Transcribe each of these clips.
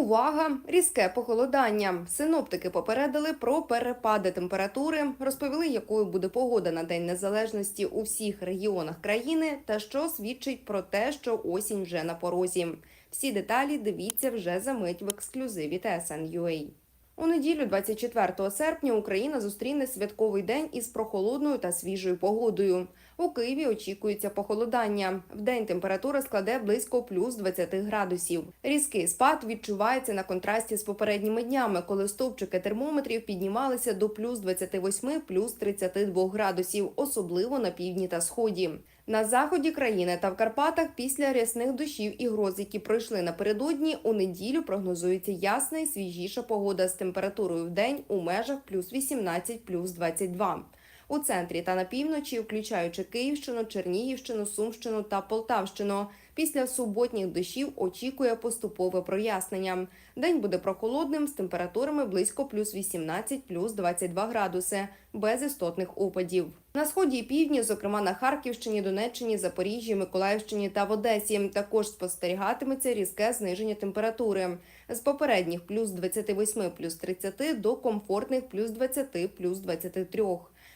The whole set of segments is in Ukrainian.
Увага! Різке похолодання. Синоптики попередили про перепади температури, розповіли, якою буде погода на День Незалежності у всіх регіонах країни, та що свідчить про те, що осінь вже на порозі. Всі деталі дивіться вже за мить в ексклюзиві TSN.ua. У неділю, 24 серпня, Україна зустріне святковий день із прохолодною та свіжою погодою. У Києві очікується похолодання. В день температура складе близько плюс 20 градусів. Різкий спад відчувається на контрасті з попередніми днями, коли стовпчики термометрів піднімалися до плюс 28, плюс 32 градусів, особливо на півдні та сході. На заході країни та в Карпатах після рясних дощів і гроз, які пройшли напередодні, у неділю прогнозується ясна і свіжіша погода з температурою в день у межах плюс 18, плюс 22. У центрі та на півночі, включаючи Київщину, Чернігівщину, Сумщину та Полтавщину. Після суботніх дощів очікує поступове прояснення. День буде прохолодним з температурами близько плюс 18, плюс 22 градуси, без істотних опадів. На сході і півдні, зокрема на Харківщині, Донеччині, Запоріжжі, Миколаївщині та в Одесі, також спостерігатиметься різке зниження температури з попередніх плюс 28, плюс 30 до комфортних плюс 20, плюс 23.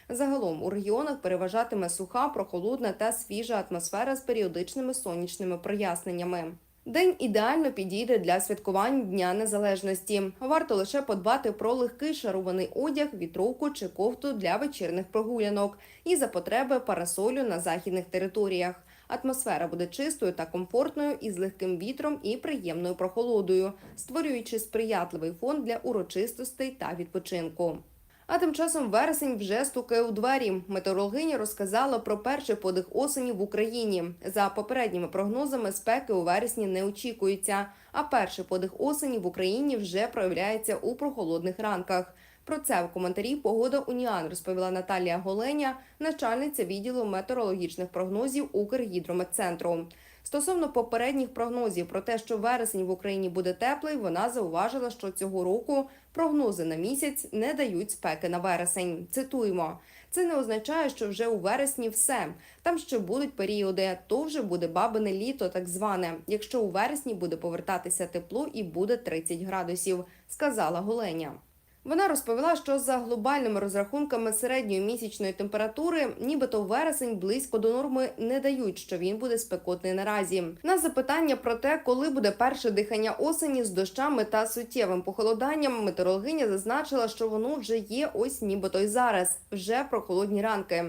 Загалом у регіонах переважатиме суха, прохолодна та свіжа атмосфера з періодичними сонячними проясненнями. День ідеально підійде для святкувань Дня Незалежності. Варто лише подбати про легкий шарований одяг, вітровку чи кофту для вечірних прогулянок і за потреби парасолю на західних територіях. Атмосфера буде чистою та комфортною із легким вітром і приємною прохолодою, створюючи сприятливий фон для урочистостей та відпочинку. А тим часом вересень вже стукає у двері. Метеорологиня розказала про перший подих осені в Україні. За попередніми прогнозами, спеки у вересні не очікується. А перший подих осені в Україні вже проявляється у прохолодних ранках. Про це в коментарі Погода Уніан розповіла Наталія Голеня, начальниця відділу метеорологічних прогнозів Укргідрометцентру. Стосовно попередніх прогнозів про те, що вересень в Україні буде теплий, вона зауважила, що цього року прогнози на місяць не дають спеки на вересень. Цитуємо. Це не означає, що вже у вересні все. Там ще будуть періоди, то вже буде бабине літо, так зване. Якщо у вересні буде повертатися тепло і буде 30 градусів, сказала Голеня. Вона розповіла, що за глобальними розрахунками середньої місячної температури, нібито вересень близько до норми не дають, що він буде спекотний наразі. На запитання про те, коли буде перше дихання осені з дощами та суттєвим похолоданням, метеорологиня зазначила, що воно вже є ось нібито й зараз, вже про холодні ранки.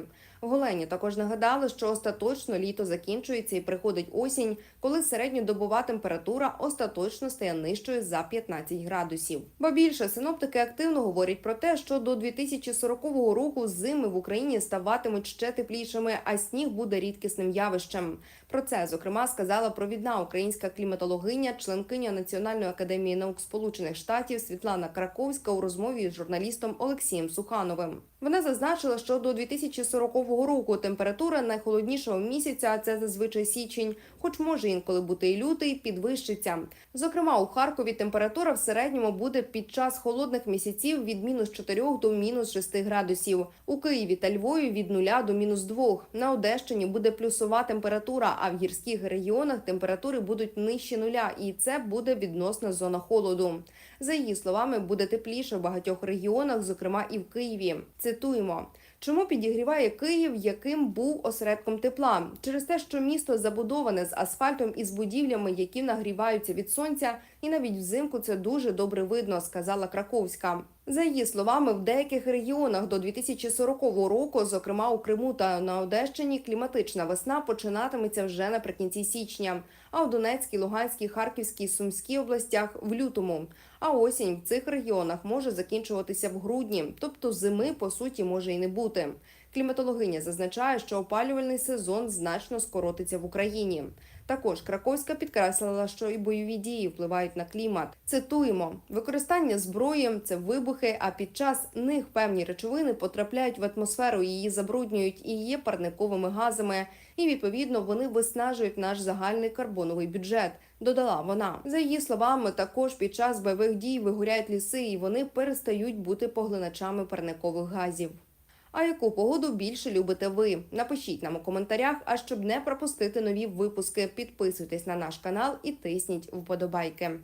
Голені також нагадали, що остаточно літо закінчується і приходить осінь, коли середньодобова температура остаточно стає нижчою за 15 градусів. Ба більше синоптики активно говорять про те, що до 2040 року зими в Україні ставатимуть ще теплішими, а сніг буде рідкісним явищем. Про це зокрема сказала провідна українська кліматологиня, членкиня Національної академії наук Сполучених Штатів Світлана Краковська у розмові з журналістом Олексієм Сухановим. Вона зазначила, що до 2040 року температура найхолоднішого місяця, це зазвичай січень, хоч може інколи бути і лютий, підвищиться. Зокрема, у Харкові температура в середньому буде під час холодних місяців від мінус 4 до мінус 6 градусів. У Києві та Львові від 0 до мінус 2. На Одещині буде плюсова температура, а в гірських регіонах температури будуть нижче нуля, і це буде відносна зона холоду. За її словами, буде тепліше в багатьох регіонах, зокрема і в Києві. Цитуємо. Чому підігріває Київ, яким був осередком тепла? Через те, що місто забудоване з асфальтом і з будівлями, які нагріваються від сонця, і навіть взимку це дуже добре видно, сказала Краковська. За її словами, в деяких регіонах до 2040 року, зокрема у Криму та на Одещині, кліматична весна починатиметься вже наприкінці січня. А в Донецькій, Луганській, Харківській, Сумській областях в лютому. А осінь в цих регіонах може закінчуватися в грудні, тобто зими по суті може і не бути. Кліматологиня зазначає, що опалювальний сезон значно скоротиться в Україні. Також Краковська підкреслила, що і бойові дії впливають на клімат. Цитуємо: використання зброї це вибухи, а під час них певні речовини потрапляють в атмосферу, її забруднюють і є парниковими газами, і відповідно вони виснажують наш загальний карбоновий бюджет. Додала вона за її словами. Також під час бойових дій вигоряють ліси, і вони перестають бути поглиначами парникових газів. А яку погоду більше любите ви? Напишіть нам у коментарях. А щоб не пропустити нові випуски, підписуйтесь на наш канал і тисніть вподобайки.